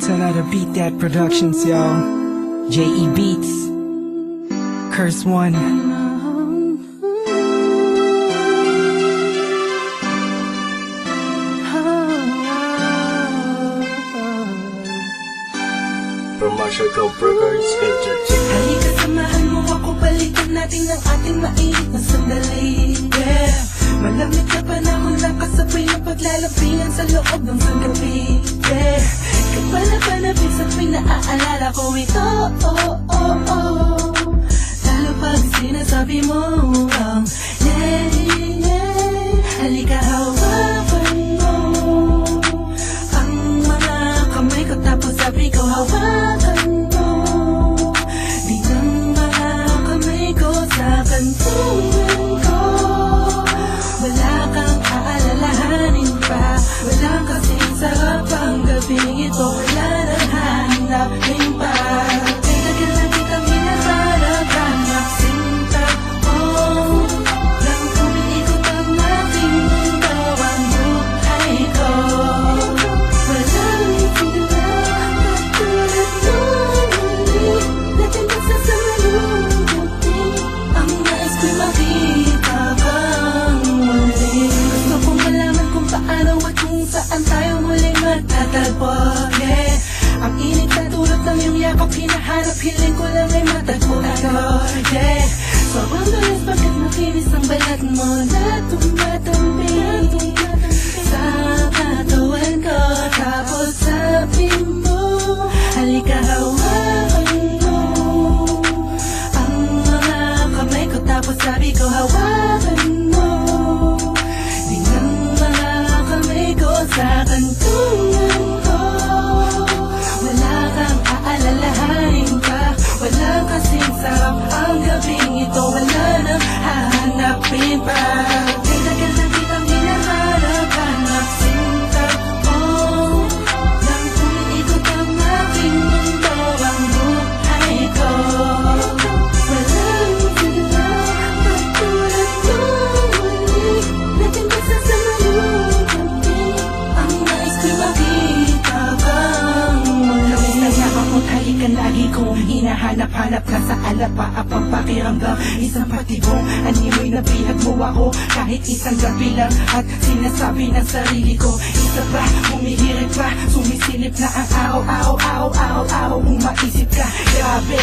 It's another Beat That Productions, yo. J.E. Beats. Curse One. From Marshall Burgers Entertainment. Halika samahan mo ako Balikan natin ang ating mainit na sandali Yeah Malamig na panahon na kasabay ng paglalambingan sa loob ng sanggabi Yeah Kapala-panapin sa pinaaalala ko ito. Oh, oh, oh. Lalo pag sinasabi mo ang yeah, yeah. Halika hawakan mo. Ang mga kamay ko tapos sabi ko hawakan mo. Di ng mga kamay ko sa kantungan ko. Wala kang aalalahanin pa. Wala kasing sarap ang gabing ito magtatagpo Yeah Ang init na tulad ng iyong yakap Hinahanap, hiling ko lang ay matagpo ito Yeah Sobrang bilis bakit makinis ang balat mo Na tumatampi? Sa katawan ko Tapos sabi mo Halika hawakan mo Ang mga kamay ko. Tapos sabi ko hawakan mo Di ng mga kamay ko sa kantungan kong hinahanap-hanap ka sa alapa Ang pagpakiramdam. Isang patibong animoy na pinag mo ako Kahit isang gabi lang. At sinasabi ng sarili ko Isa pa, humihirit pa. Sumisilip na ang araw, araw, araw, araw, araw Kung maisip ka, grabe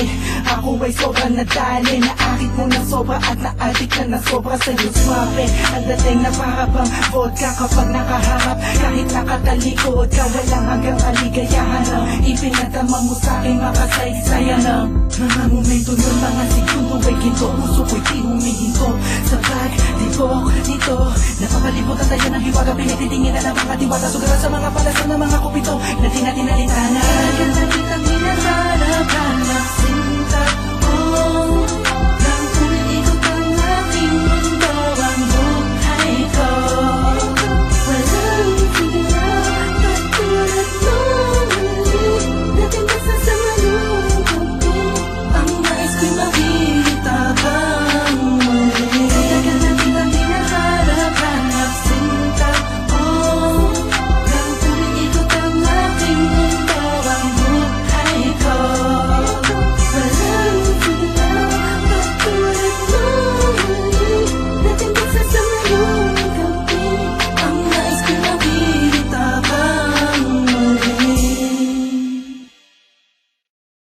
Ako ay sobrang nadali Na akit mo ng sobra at naadik ka na sobra sa'yo. Swabe, ang dating na para bang vodka Kapag nakaharap, kahit nakatalikod ka Walang hanggang kaligayahan. Ng Ipinadama mo sa'kin makasaysayan ng Mga momento ng mga segundo ay ginto. Puso ko'y di humihinto Sa pagtibok nito Napapalibot ang tayo ng hiwaga. Pinatitingin na ng mga diwata Sugaran sa mga palasan ng mga kupito. Na di natin alintana Kaya sin